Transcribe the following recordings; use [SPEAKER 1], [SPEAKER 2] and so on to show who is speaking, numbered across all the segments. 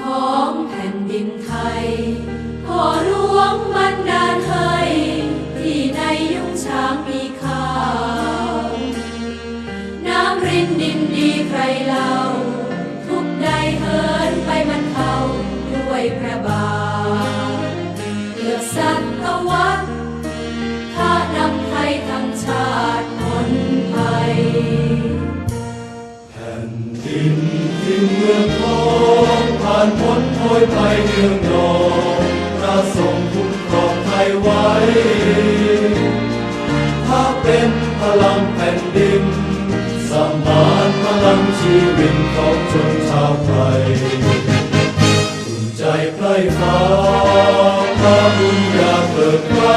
[SPEAKER 1] ของแผ่นดินไทยพอหลวงบรรดาไทยที่ในยุ่
[SPEAKER 2] งช้างมีข้าว น้ำรินดินดีใครเล่า
[SPEAKER 1] ทุกใดเฮินไปมันเทา
[SPEAKER 2] ด้วยพระบาทเกือบสัตวัดถ้านำไท
[SPEAKER 1] ยทั้งชาติพ้นภัยแผ่นดินที่
[SPEAKER 2] เมือง ถ้าเป็นพลังแผ่นดิน สมานพลังชีวิตของชนชาวไทยอุ่นใจใคร่ฟ้าพระบุญญาเปิดไว้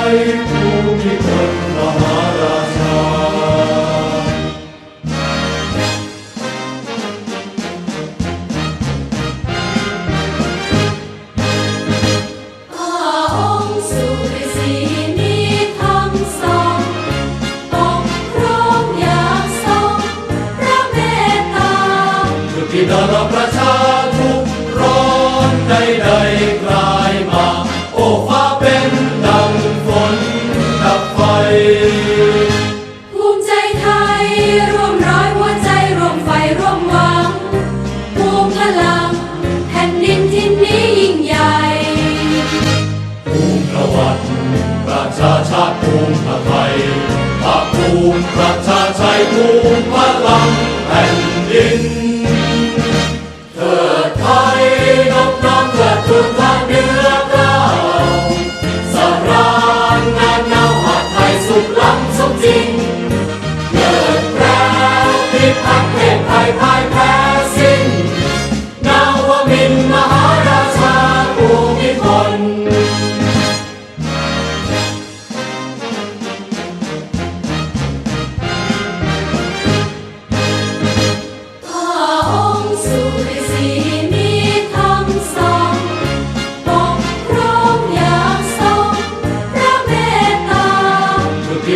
[SPEAKER 2] มิประชาชัยภูมิพลั
[SPEAKER 1] งแผ่นดิน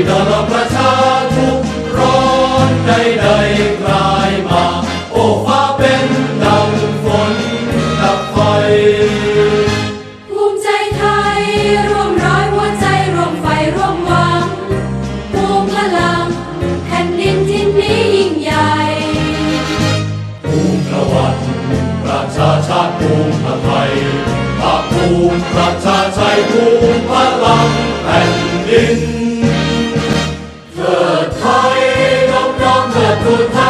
[SPEAKER 1] ทุกที่
[SPEAKER 2] ดารประชาทุกร้อนใดๆกลายมา โอ้ฟ้าเป็นดังฝนดับไฟ
[SPEAKER 1] ภูมิใจไทย ร่วมร้อยหัวใจร่วมไฟร่วมหวังภูมิพลังแผ่นดินที่นี้ยิ่งใหญ่
[SPEAKER 2] ภูมิประวัติประชาชาติภูมิไทยภาคภูมิประชาชัยภูมิพลังแผ่นดิน the tide of God, the good tide.